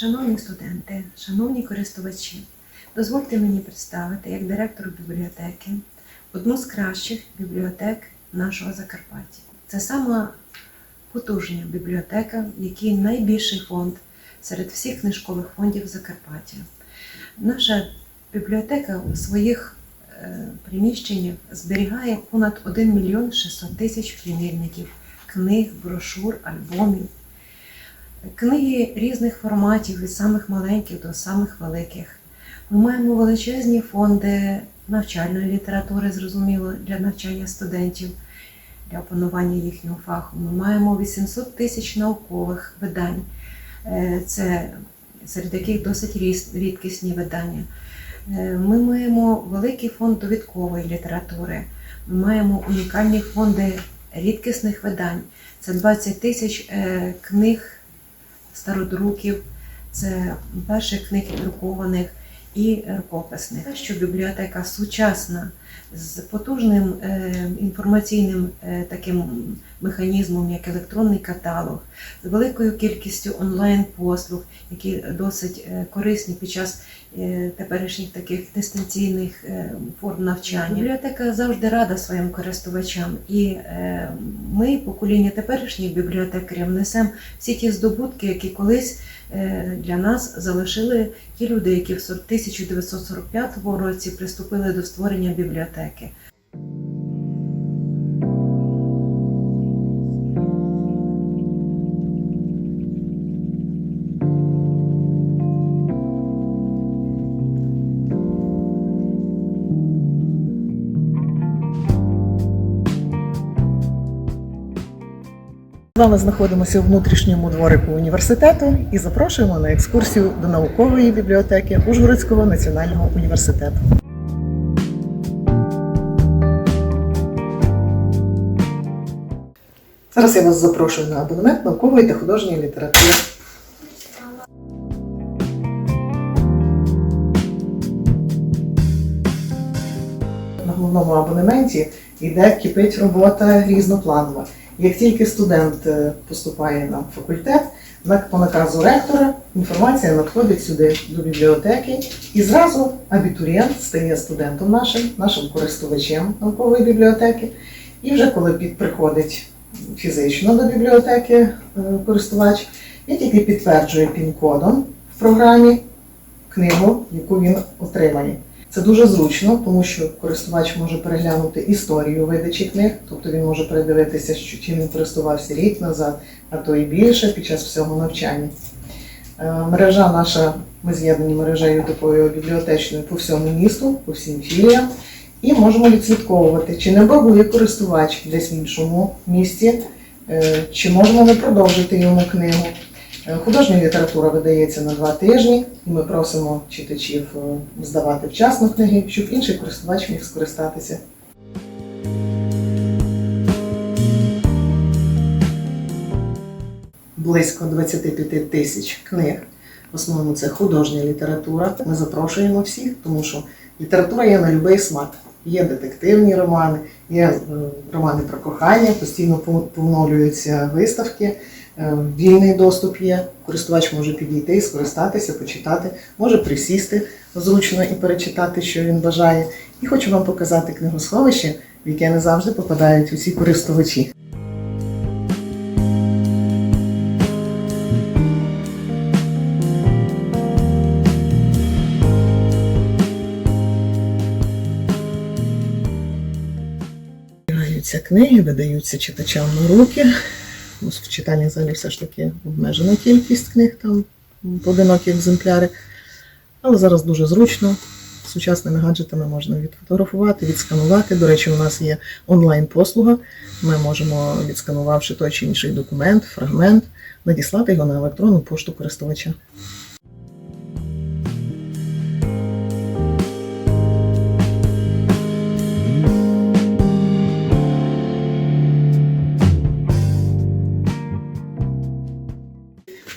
Шановні студенти, шановні користувачі, дозвольте мені представити як директору бібліотеки одну з кращих бібліотек нашого Закарпаття. Це сама потужна бібліотека, в якій найбільший фонд серед всіх книжкових фондів Закарпаття. Наша бібліотека у своїх е, приміщеннях зберігає понад 1 мільйон 600 тисяч примірників книг, брошур, альбомів. Книги різних форматів, від самих маленьких до самих великих. Ми маємо величезні фонди навчальної літератури, зрозуміло, для навчання студентів, для опанування їхнього фаху. Ми маємо 800 тисяч наукових видань, Е, це серед яких досить рідкісні видання. Е, Ми маємо великий фонд довідкової літератури. Ми маємо унікальні фонди рідкісних видань. Це 20 тисяч е, книг стародруків, це перших книг друкованих і рукописних. Те, Що бібліотека сучасна з потужним е, інформаційним е, таким механізмом, як електронний каталог, з великою кількістю онлайн-послуг, які досить е, корисні під час е, теперішніх таких дистанційних е, форм навчання. Бібліотека завжди рада своїм користувачам, і е, ми, покоління теперішніх бібліотекарів, несемо всі ті здобутки, які колись е, для нас залишили ті люди, які в 1945 році приступили до створення бібліотеки. Вами знаходимося у внутрішньому дворику університету і запрошуємо на екскурсію до наукової бібліотеки Ужгородського національного університету. Зараз я вас запрошую на абонемент наукової та художньої літератури. На головному абонементі йде кипить робота різнопланова. Як тільки студент е, поступає на факультет, по наказу ректора інформація надходить сюди до бібліотеки, і зразу абітурієнт стає студентом нашим, нашим користувачем наукової бібліотеки. І вже коли приходить фізично до бібліотеки е, користувач, він тільки підтверджує пін-кодом в програмі книгу, яку він отримає. Це дуже зручно, тому що користувач може переглянути історію видачі книг, тобто він може передивитися, що чим він користувався рік назад, а то і більше під час всього навчання. Е, Мережа наша, ми з'єднані мережею такою бібліотечною по всьому місту, по всім філіям, і можемо відслідковувати, чи не багує користувач десь в іншому місті, е, чи можемо ми продовжити йому книгу. Е, Художня література видається на два тижні, і ми просимо читачів е, здавати вчасно книги, щоб інший користувач міг скористатися. Близько 25 тисяч книг. В основному це художня література. Ми запрошуємо всіх, тому що література є на будь-який смак. Є детективні романи, є е, романи про кохання, постійно поновлюються виставки. Е, Вільний доступ є. Користувач може підійти, скористатися, почитати, може присісти зручно і перечитати, що він бажає. І хочу вам показати книгосховище, в яке не завжди попадають усі користувачі. Книги, видаються читачам на руки. В читальній залі все ж таки обмежена кількість книг, там поодинокі екземпляри. Але зараз дуже зручно. Сучасними гаджетами можна відфотографувати, відсканувати. До речі, у нас є онлайн-послуга. Ми можемо, відсканувавши той чи інший документ, фрагмент, надіслати його на електронну пошту користувача.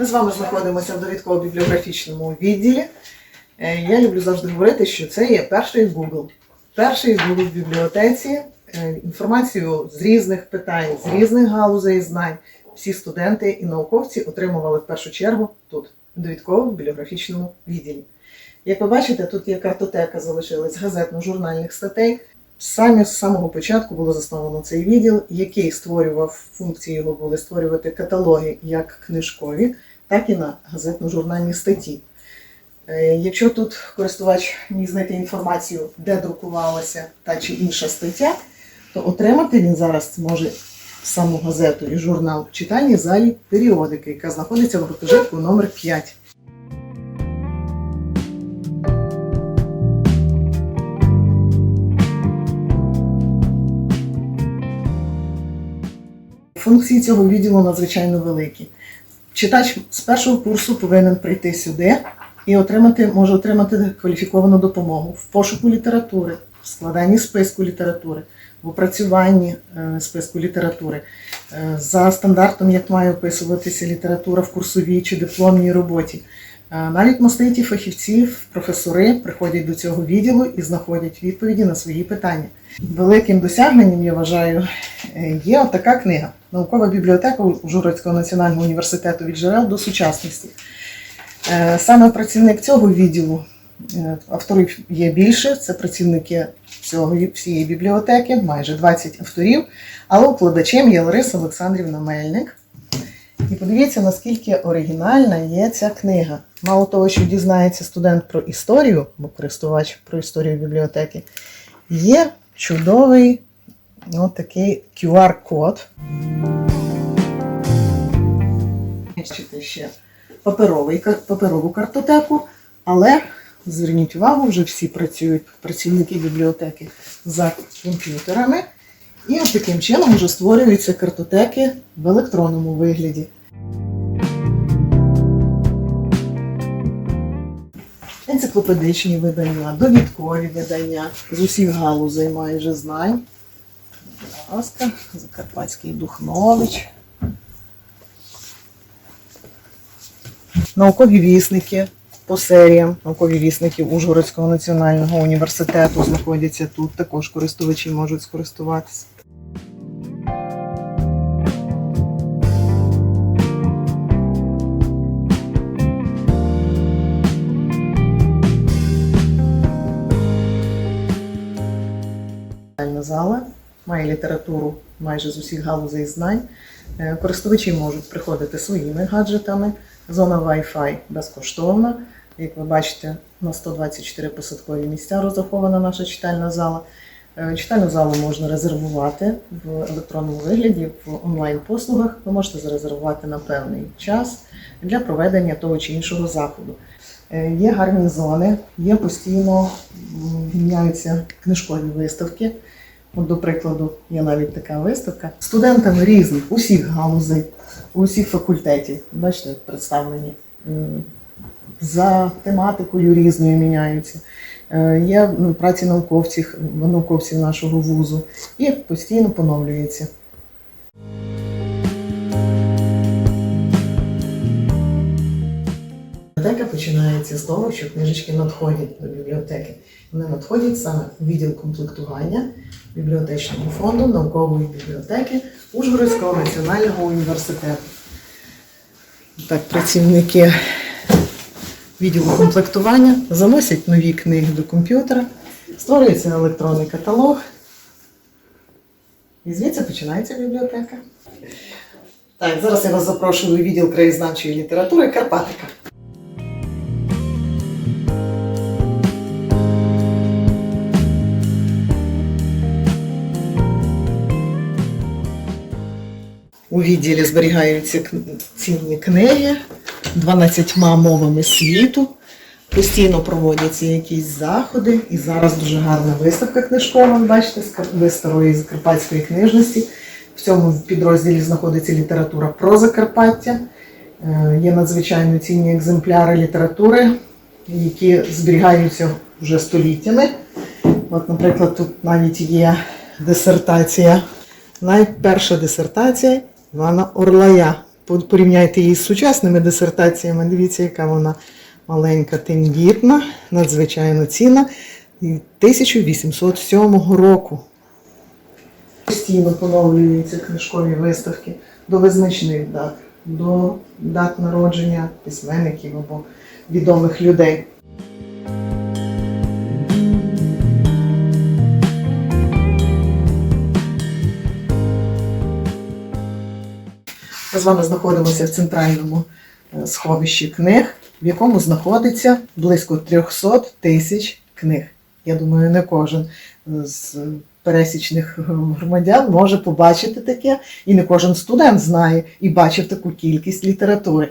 Ми з вами знаходимося в довідково-бібліографічному відділі. Е, Я люблю завжди говорити, що це є перший Google. Перший Google в бібліотеці. Е, Інформацію з різних питань, з різних галузей знань. Всі студенти і науковці отримували в першу чергу тут. в довідково-бібліографічному відділі. Як ви бачите, тут є картотека, залишилась газетно-журнальних статей. Саме з самого початку було засновано цей відділ, який створював функції його були створювати каталоги як книжкові, так і на газетно-журнальні статті. Е, Якщо тут користувач міг знайти інформацію, де друкувалася та чи інша стаття, то отримати він зараз може саму газету і журнал в читальній залі періодики, яка знаходиться в гуртожитку номер 5. Функції цього відділу надзвичайно великі. Читач з першого курсу повинен прийти сюди і отримати, може отримати кваліфіковану допомогу в пошуку літератури, в складанні списку літератури, в опрацюванні е, списку літератури, е, за стандартом, як має описуватися література в курсовій чи дипломній роботі. Е, Навіть маститі фахівці, професори приходять до цього відділу і знаходять відповіді на свої питання. Великим досягненням, я вважаю, є така книга Наукова бібліотека Ужгородського національного університету від джерел до сучасності. Е, Саме працівник цього відділу, е, авторів є більше, це працівники цього, всієї бібліотеки, майже 20 авторів, але укладачем є Лариса Олександрівна Мельник. І подивіться, наскільки оригінальна є ця книга. Мало того, що дізнається студент про історію, або користувач про історію бібліотеки, є чудовий от такий QR-код. Бачите ще паперовий, паперову картотеку, але зверніть увагу, вже всі працюють працівники бібліотеки за комп'ютерами. І от таким чином вже створюються картотеки в електронному вигляді. Енциклопедичні видання, довідкові видання з усіх галузей майже знань. Будь ласка, Закарпатський Духнович. Наукові вісники по серіям. Наукові вісники Ужгородського національного університету знаходяться тут. Також користувачі можуть скористуватися. Зала має літературу майже з усіх галузей знань. Е, Користувачі можуть приходити своїми гаджетами. Зона Wi-Fi безкоштовна. Як ви бачите, на 124 посадкові місця розрахована наша читальна зала. Е, Читальну залу можна резервувати в електронному вигляді, в онлайн-послугах. Ви можете зарезервувати на певний час для проведення того чи іншого заходу. Е, Є гарні зони, є постійно міняються книжкові виставки. От, до прикладу, є навіть така виставка. Студентами різних, усіх галузей, усіх факультетів. Бачите, представлені. За тематикою різною міняються. Е, Є праці науковців, науковців нашого вузу і постійно поновлюється. Починається з того, що книжечки надходять до бібліотеки. Вони надходять саме у відділ комплектування бібліотечного фонду наукової бібліотеки Ужгородського національного університету. Так, працівники відділу комплектування заносять нові книги до комп'ютера, створюється електронний каталог. І звідси починається бібліотека. Так, зараз я вас запрошую у відділ краєзнавчої літератури Карпатика. У відділі зберігаються цінні книги 12 мовами світу. Постійно проводяться якісь заходи. І зараз дуже гарна виставка книжкова, бачите, з старої закарпатської книжності. В цьому підрозділі знаходиться література про Закарпаття. Е, Є надзвичайно цінні екземпляри літератури, які зберігаються вже століттями. От, наприклад, тут навіть є дисертація. Найперша дисертація Івана Орлая. Порівняйте її з сучасними дисертаціями. Дивіться, яка вона маленька, тендітна, надзвичайно цінна. 1807 року. Постійно поновлюються книжкові виставки до визначних дат. до дат народження письменників або відомих людей. Ми з вами знаходимося в центральному е, сховищі книг, в якому знаходиться близько 300 тисяч книг. Я думаю, не кожен з пересічних громадян може побачити таке, і не кожен студент знає і бачив таку кількість літератури.